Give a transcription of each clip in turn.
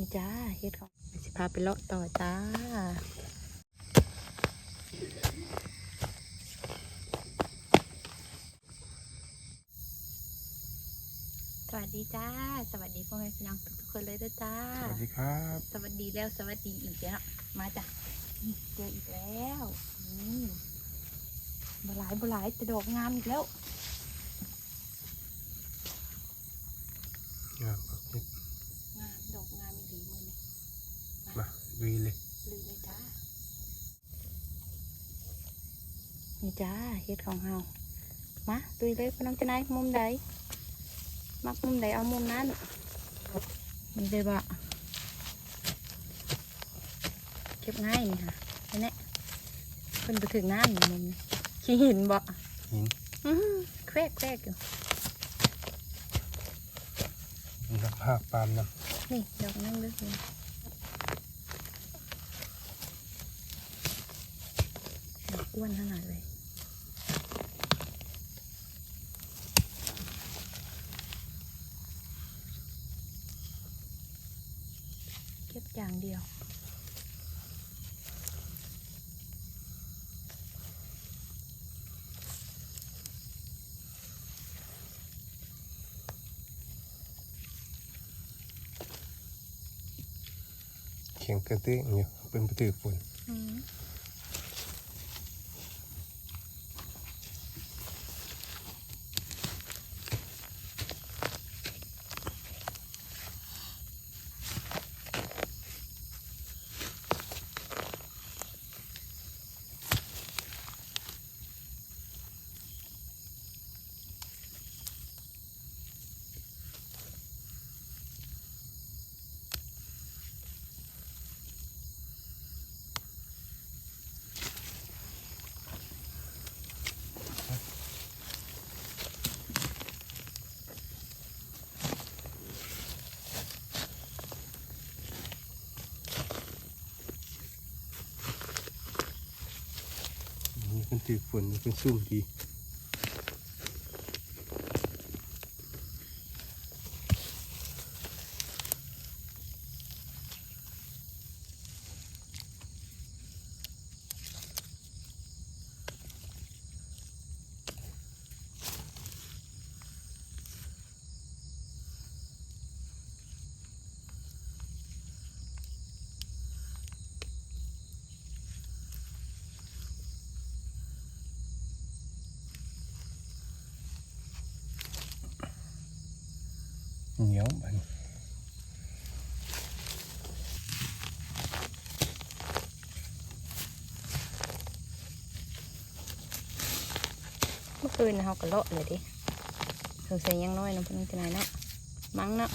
นี่จ้าเฮ็ดของสิพาไปเลาะต่อจ้าสวัสดีจ้า สวัสดีพ่อแม่พี่น้องทุกๆคนเลยด้วยจ้า สวัสดีครับ สวัสดีแล้ว สวัสดีอีกแล้ว มาจ้ะนี่เจออีกแล้วนี่บหลายบหลายแต่ดอกงามอีกแล้ว งามครับนี่ งามดอกงามอีหลีมือนี่ มาลุยเลยลืมเลยจ้านี่จ้าเฮ็ดของเฮามาตุยเลยพี่น้องจะไหนมุมใดมักมุมใดเอามุมนั้นนี่เลยบ่เก็บง่ายนี่ค่ะนี่แหละเพิ่นไปถึงน้ำนี่มุมนี้ขี้หินบ่หินอื้อหือแควกแควกอยู่นับภาพปาล์มนะนี่ดอกนั่งเลือกเลยด อกอ้วนขนาดเลย เก็บอย่างเดียวเขียงกระตื้ออย่างเงี้ยเป็นประตือฝน อืมนี่เป็นตือฝนเป็นซุ่มดี เหนียวมันเมื่อคืนน่ะเขาก็เลาะเลยดิสงสัยยังน้อยเนาะเพิ่นจะไหนเนาะมั้งเนาะ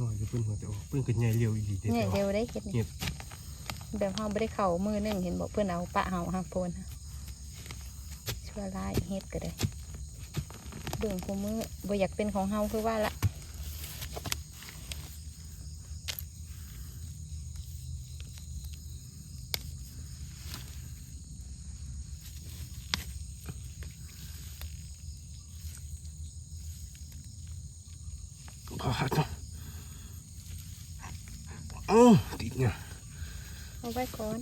น้อยจะเป็นหัวจะออกเพิ่นกันใหญ่เร็วอีหลีเด็ดเนี่ยออกเร็วได้เห็ดเห็นี่ดแบบเฮาไม่ได้เข่ามือหนึงเห็นบอกเพื่อนเอาปะเฮาห้างโพนฮะ ชั่วร้ายเฮ็ดก็ได้เบิ่งคู่มือบ่อยากเป็นของเฮาคือว่าละพาดเนาะเอ้าติดเนี่ยเอาไว้ก่อน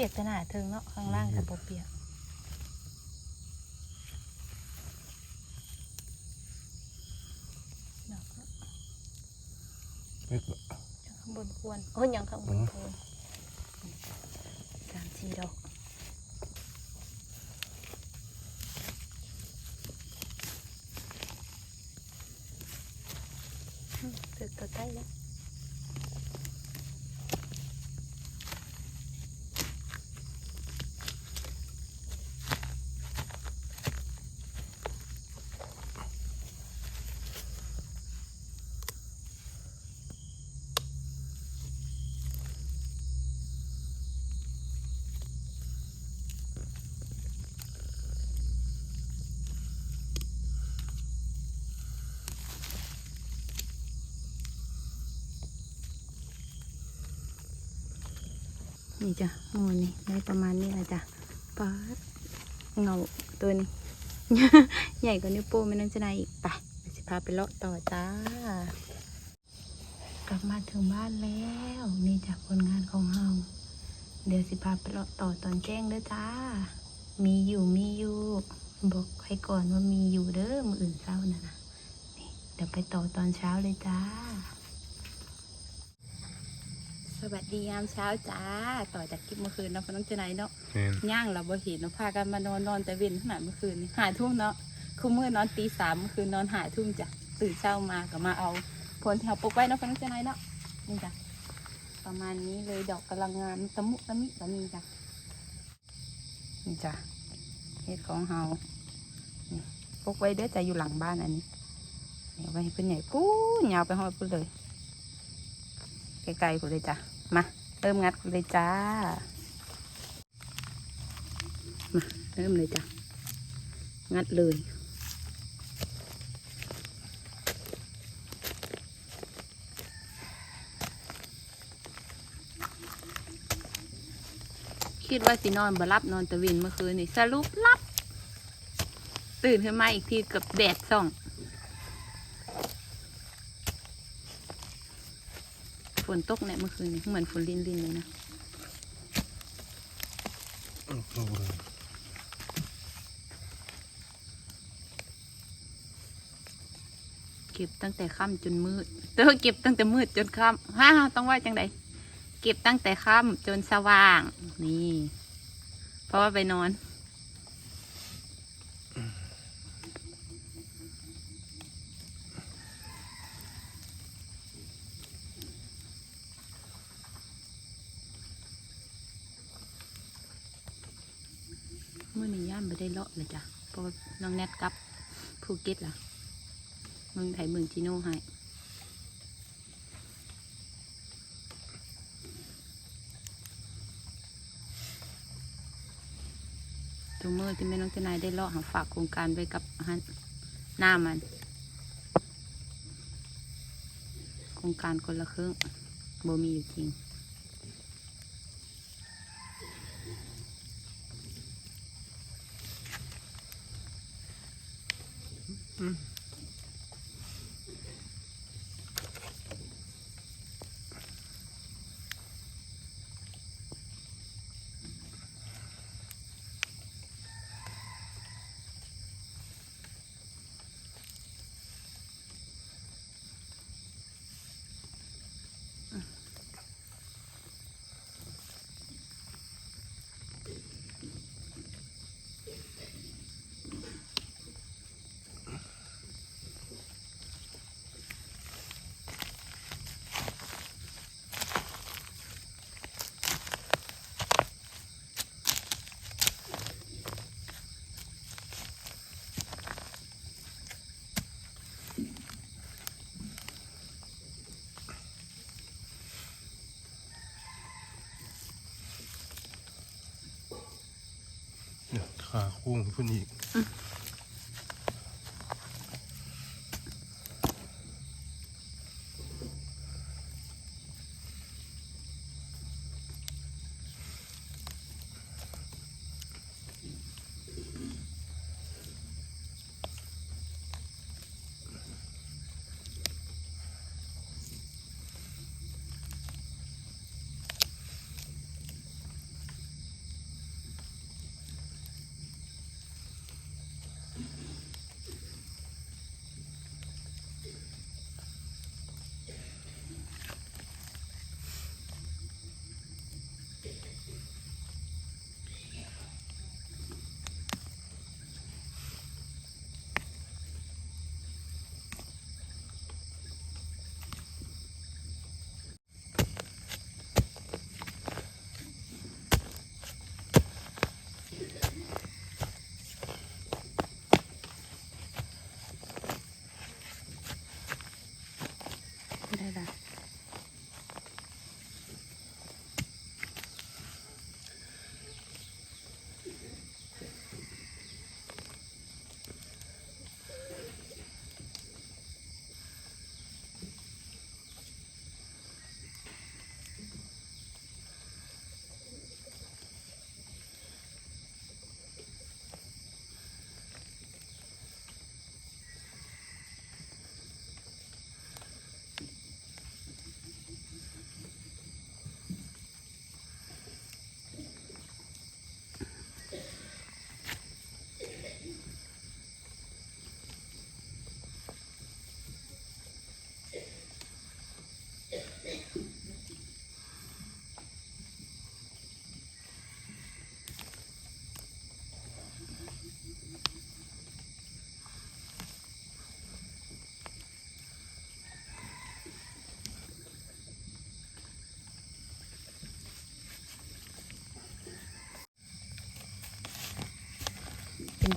ปียกขนาถึงเนาะข้างล่างกับเปียกดอกก็เฮ็ดบ่ยังข้างบนควรโอ้ยยังข้างบนควรสามสี่ดอกอืมถึกตัวใกล้แล้ว นี่จ้ะหมูนี่ได้ประมาณนี้แหละจ้ะป๊าดเงาตัวนี้ ใหญ่กว่านิ้วโป้งไม่นั่นจะไหนอีกไปเดี๋ยวจะพาไปเลาะต่อจ้ากลับมาถึงบ้านแล้วนี่จากผลงานของเราเดี๋ยวสิพาไปเลาะต่อตอนแจ้งเด้อจ้า มีอยู่มีอยู่บอกให้ก่อนว่ามีอยู่เด้อมืออื่นเช้านะนะนี่เดี๋ยวไปต่อตอนเช้าเลยจ้า สวัสดียามเช้าจ้า ต่อจากคลิปเมื่อคืนเนาะพน้องเจนายเนาะแม่นย่างเราบ่เห็นเนาะพากันมานอนนอนแต่เว้นขนาดเมื่อคืนนี่หาทุ่มเนาะคือเมื่อนอนตีสามเมื่อคืนนอนหาทุ่มจ้ะตื่นเช้ามาก็มาเอาผลที่เราปลูกไว้เนาะพน้องเจนายเนาะนี่จ้ะประมาณนี้เลยดอกกำลังงามตะมุตะมิตะมีจ้ะนี่จ้ะเห็ดของเฮานี่ปลูกไว้เด้อจะอยู่หลังบ้านอันนี้นี่เอาไว้ให้เพื่อนใหญ่ปู้ยาวไปห้อยปุ้นเลย ไกลๆกูเลยจ้ะ มา เริ่มงัดกันเลยจ้า มา เริ่มเลยจ้ะ งัดเลยคิดว่าสินอนบรับนอนตะวินเมื่อคืนนี่สรุปรับ ตื่นขึ้นมาอีกทีกับแดดส่อง นตกเนี่ยเมื่อคืนเหมือนฝนลินลินเลยนะเก็บตั้งแต่ค่ำจนมืดเออเก็บตั้งแต่มืดจนค่ำฮ่าต้องว่าจังไดเก็บตั้งแต่ค่ำจนสว่าง นี่ เพราะว่าไปนอน มื่อนี้ย่านไม่ได้เลาะเลยจ้ะเพราะว่าน้องแนทกลับภูเก็ตล่ะมืองไทยเมืองจีโน่ให้ตัวมือที่แม่น้องเจนายได้เลาะหาฝากโครงการไว้กับหน้ามัน โครงการคนละครึ่งโบมีอยู่จริง เนี่ยขาโค้งเพิ่นอีก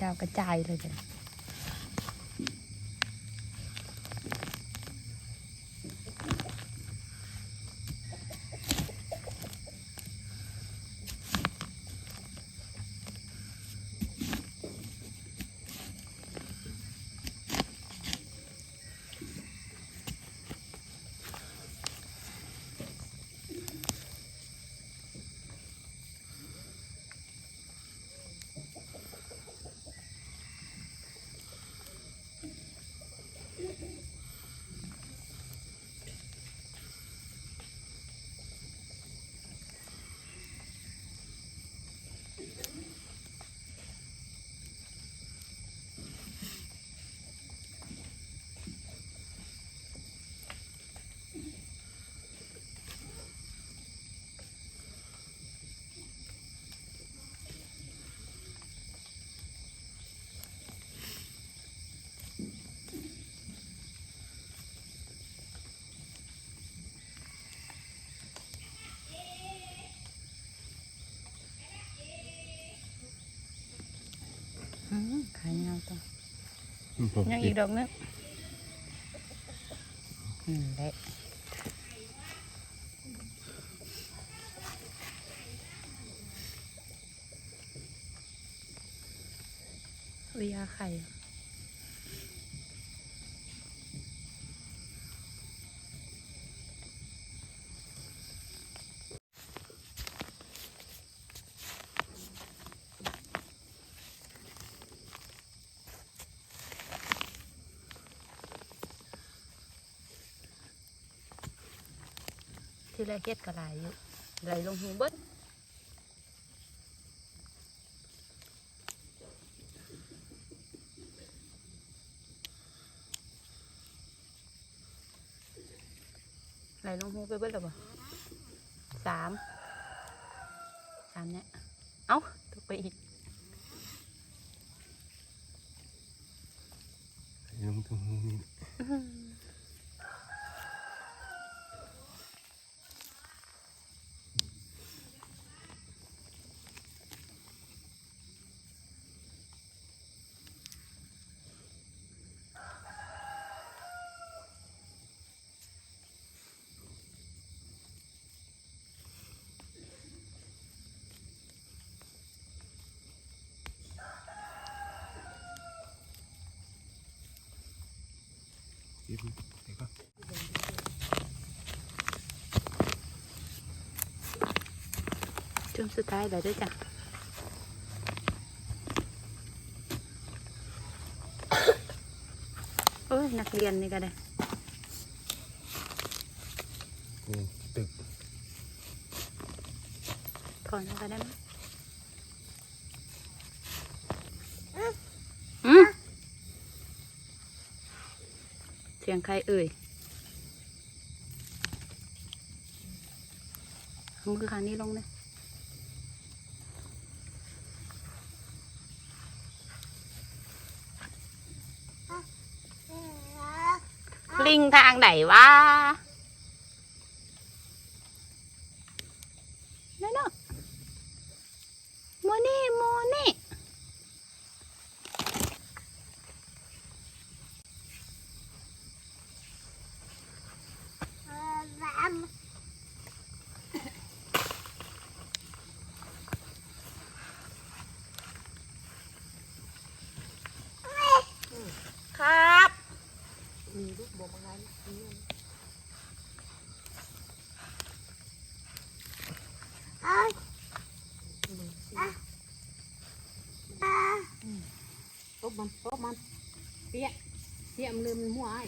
ดาวกระจายเลยจ้ะ ขายยาวตัวผมยังอีกดอกนึงอืมได้วิยาไข่ ที่แรกเฮ็ดกระไรอยู่ไหลลงหูเบิดไหลลงหูไปเบิดหรอบ่าสามสามเนี่ยเอ้าตกไปอีกลงตรงนี้ เก็บไปก่อนจุ่มสุดท้ายแล้วด้วยจ้ะโอ้ยนักเรียนนี่ก็ได้นี่ตึกถอนก็ได้ไหมอืม เสียงใครเอ่ยเอามือข้างนี้ลงเลยลิงทางไหนวะนั่นเนาะโมนี่โมนี่ ครับ มีลูกบอมอะไรนี่ตบมันตบมันเปี้ย เปี้ยมลืมมันหัวไอ้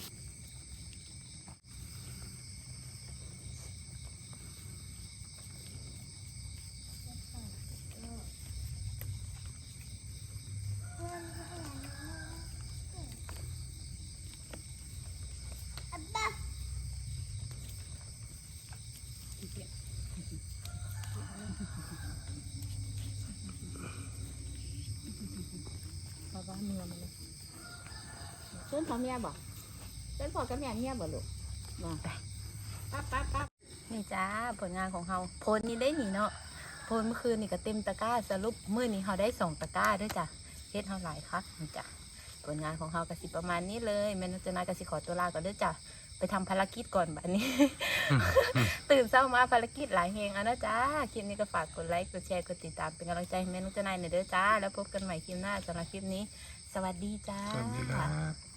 พอว่าเมียมันเลยเส้น พอเมียบอกเส้นพอกับเมียเมียบ่ลูกมาไปปั๊บปั๊บปั๊บนี่จ้าผลงานของเราโพลนี่ได้หนีเนาะโพลเมื่อคืนนี่ก็เต็มตะกร้าสรุปมื้อนี้เราได้สองตะกร้าด้วยจ้ะฮ็ดเท่าไหร่คะนี่จ้ะผลงานของเขากสิประมาณนี้เลยแม่นุจนายกสิขอตัวลาก่อนเด้อจ้ะไปทำภารกิจก่อนแบบนี้ ตื่นเช้ามาภารกิจหลายเฮงเอะนะจ้าคลิปนี้ก็ฝากกดไลค์กดแชร์กดติดตามเป็นกำลังใจให้แม่นุจนายหน่อยเด้อจ้า แล้วพบกันใหม่คลิปหน้าสำหรับคลิปนี้ สวัสดีจ้าสวัสดีครับ